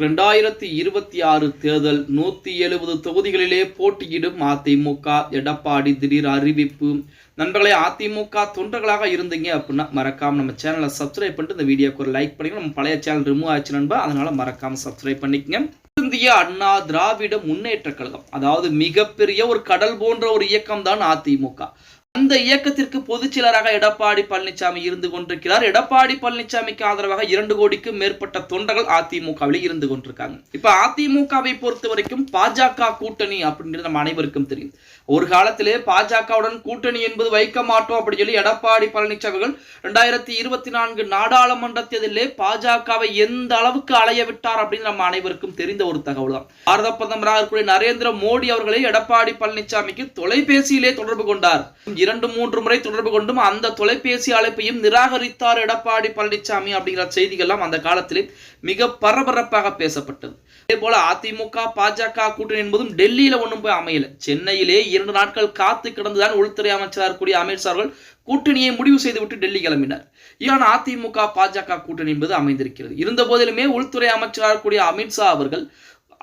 ரெண்டாயிரத்தி இருபத்தி ஆறு தேர்தல் நூத்தி எழுபது தொகுதிகளிலே போட்டியிடும் அதிமுக. எடப்பாடி திடீர் அறிவிப்பு. நண்பர்களே அதிமுக தொண்டர்களாக இருந்தீங்க அப்படின்னா மறக்காம நம்ம சேனலை சப்ஸ்கிரைப் பண்ணிட்டு இந்த வீடியோக்கு ஒரு லைக் பண்ணிங்க நம்ம பழைய சேனல் ரிமூவ் ஆச்சு நண்பா அதனால மறக்காம சப்ஸ்கிரைப் பண்ணிக்கங்க. இந்திய அண்ணா திராவிட முன்னேற்ற கழகம் அதாவது மிகப்பெரிய ஒரு கடல் போன்ற ஒரு இயக்கம் தான் அதிமுக. அந்த இயக்கத்திற்கு பொதுச் செயலராக எடப்பாடி பழனிசாமி இருந்து கொண்டிருக்கிறார். எடப்பாடி பழனிசாமிக்கு ஆதரவாக இரண்டு கோடிக்கும் மேற்பட்ட தொண்டர்கள் அதிமுகவில் இருந்து கொண்டிருக்காங்க. இப்ப அதிமுகவை பொறுத்த வரைக்கும் பாஜக கூட்டணி அப்படின்றது நம்ம அனைவருக்கும் தெரியும். ஒரு காலத்திலே பாஜகவுடன் கூட்டணி என்பது வைக்க மாட்டோம் அப்படின்னு சொல்லி எடப்பாடி பழனிசாமி ரெண்டாயிரத்தி இருபத்தி நான்கு நாடாளுமன்ற தேர்தலிலே பாஜகவை எந்த அளவுக்கு அலைய விட்டார் அப்படின்னு நம்ம அனைவருக்கும் தெரிந்த ஒரு தகவல் தான். பாரத பிரதமராக இருக்கக்கூடிய நரேந்திர மோடி அவர்களை எடப்பாடி பழனிசாமிக்கு தொலைபேசியிலே தொடர்பு கொண்டார். இரண்டு மூன்று முறை தொடர்பு கொண்டும் அந்த தொலைபேசி அழைப்பையும் நிராகரித்தார் எடப்பாடி பழனிசாமி அப்படிங்கிற செய்திகள்லாம் அந்த காலத்திலே மிக பரபரப்பாக பேசப்பட்டது. அதே போல அதிமுக பாஜக கூட்டணி என்பதும் டெல்லியில ஒன்றும் போய் அமையல. சென்னையிலே இரண்டு நாட்கள் காத்து கிடந்துதான் உள்துறை அமைச்சராக இருக்கக்கூடிய அமித்ஷா கூட்டணியை முடிவு செய்துவிட்டு டெல்லி கிளம்பினார். இதான் அதிமுக பாஜக கூட்டணி என்பது அமைந்திருக்கிறது. இருந்த போதிலுமே உள்துறை அமைச்சராக கூடிய அமித்ஷா அவர்கள்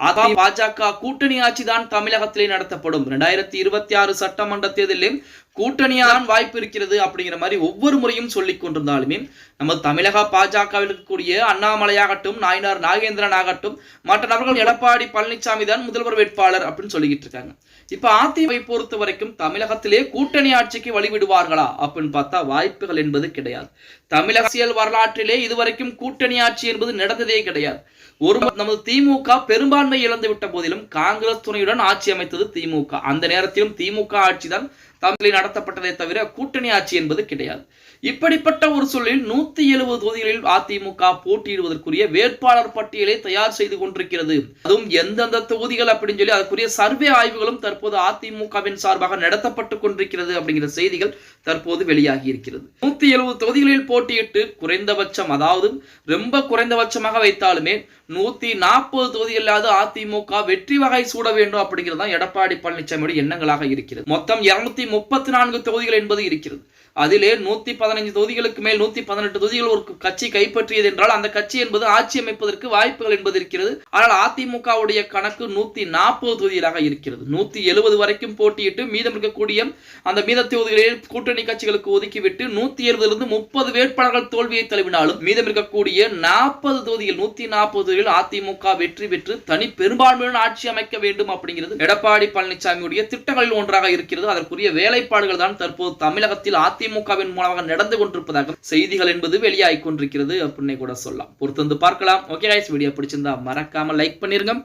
அதி பாஜக கூட்டணி ஆட்சி தான் தமிழகத்திலே நடத்தப்படும். இரண்டாயிரத்தி இருபத்தி ஆறு சட்டமன்ற தேர்தலில் கூட்டணியான் வாய்ப்பு இருக்கிறது அப்படிங்கிற மாதிரி ஒவ்வொரு முறையும் சொல்லி கொண்டிருந்தாலுமே நம்ம தமிழக பாஜகவில் இருக்கக்கூடிய அண்ணாமலையாகட்டும் நாயனார் நாகேந்திரன் ஆகட்டும் மற்ற நபர்கள் எடப்பாடி பழனிசாமி தான் முதல்வர் வேட்பாளர் அப்படின்னு சொல்லிக்கிட்டு இருக்காங்க. இப்ப அதிமுக பொறுத்த வரைக்கும் தமிழகத்திலே கூட்டணி ஆட்சிக்கு வழிவிடுவார்களா அப்படின்னு பார்த்தா வாய்ப்புகள் என்பது கிடையாது. தமிழக அரசியல் வரலாற்றிலே இதுவரைக்கும் கூட்டணி ஆட்சி என்பது நடந்ததே கிடையாது. ஒரு நமது திமுக பெரும்பான்மை இழந்து விட்ட போதிலும் காங்கிரஸ் துணையுடன் ஆட்சி அமைத்தது திமுக. அந்த நேரத்திலும் திமுக ஆட்சி தான் தமிழில் நடத்தப்பட்டதை தவிர கூட்டணி ஆட்சி என்பது கிடையாது. இப்படிப்பட்ட ஒரு சூழலில் நூத்தி எழுபது தொகுதிகளில் அதிமுக போட்டியிடுவதற்குரிய வேட்பாளர் பட்டியலை தயார் செய்து கொண்டிருக்கிறது. அதுவும் எந்தெந்த தொகுதிகள் அப்படின்னு சொல்லி அதற்குரிய சர்வே ஆய்வுகளும் தற்போது அதிமுகவின் சார்பாக நடத்தப்பட்டு கொண்டிருக்கிறது அப்படிங்கிற செய்திகள் தற்போது வெளியாகி இருக்கிறது. நூத்தி எழுபது தொகுதிகளில் போட்டியிட்டு குறைந்தபட்சம் அதாவது ரொம்ப குறைந்தபட்சமாக வைத்தாலுமே நூத்தி நாற்பது தொகுதிகளாவது அதிமுக வெற்றி வகை சூட வேண்டும் அப்படிங்கிறது தான் எடப்பாடி பழனிசாமியோட எண்ணங்களாக இருக்கிறது. மொத்தம் இருநூத்தி முப்பத்தி நான்கு தொகுதிகள் என்பது இருக்கிறது. அதிலே நூத்தி பதினைஞ்சு தொகுதிகளுக்கு மேல் நூத்தி பதினெட்டு தொகுதிகள் ஒரு கட்சி கைப்பற்றியது என்றால் அந்த கட்சி என்பது ஆட்சி அமைப்பதற்கு வாய்ப்புகள் என்பது இருக்கிறது. ஆனால் அதிமுகவுடைய கணக்கு நூத்தி நாற்பது தொகுதிகளாக இருக்கிறது. நூத்தி எழுபது வரைக்கும் போட்டியிட்டு மீதம் இருக்கக்கூடிய அந்த மீத தொகுதிகளில் கூட்டணி கட்சிகளுக்கு ஒதுக்கிவிட்டு நூத்தி எழுபதிலிருந்து முப்பது வேட்பாளர்கள் தோல்வியை தழுவினாலும் மீதம் இருக்கக்கூடிய நாற்பது தொகுதிகள் நூத்தி நாற்பது தொகுதிகள் அதிமுக வெற்றி பெற்று தனி பெரும்பான்மையுடன் ஆட்சி அமைக்க வேண்டும் அப்படிங்கிறது எடப்பாடி பழனிசாமியுடைய திட்டங்களில் ஒன்றாக இருக்கிறது. அதற்குரிய வேலைப்பாடுகள் தான் தற்போது தமிழகத்தில் அதிமுகவின் மூலமாக நடந்து கொண்டிருப்பதாக செய்திகள் என்பது வெளியாகி கொண்டிருக்கிறது அப்படின்னு கூட சொல்லலாம். பொறுத்து வந்து பார்க்கலாம். ஓகே கைஸ் வீடியோ பிடிச்சிருந்தா மறக்காம லைக் பண்ணிருங்க.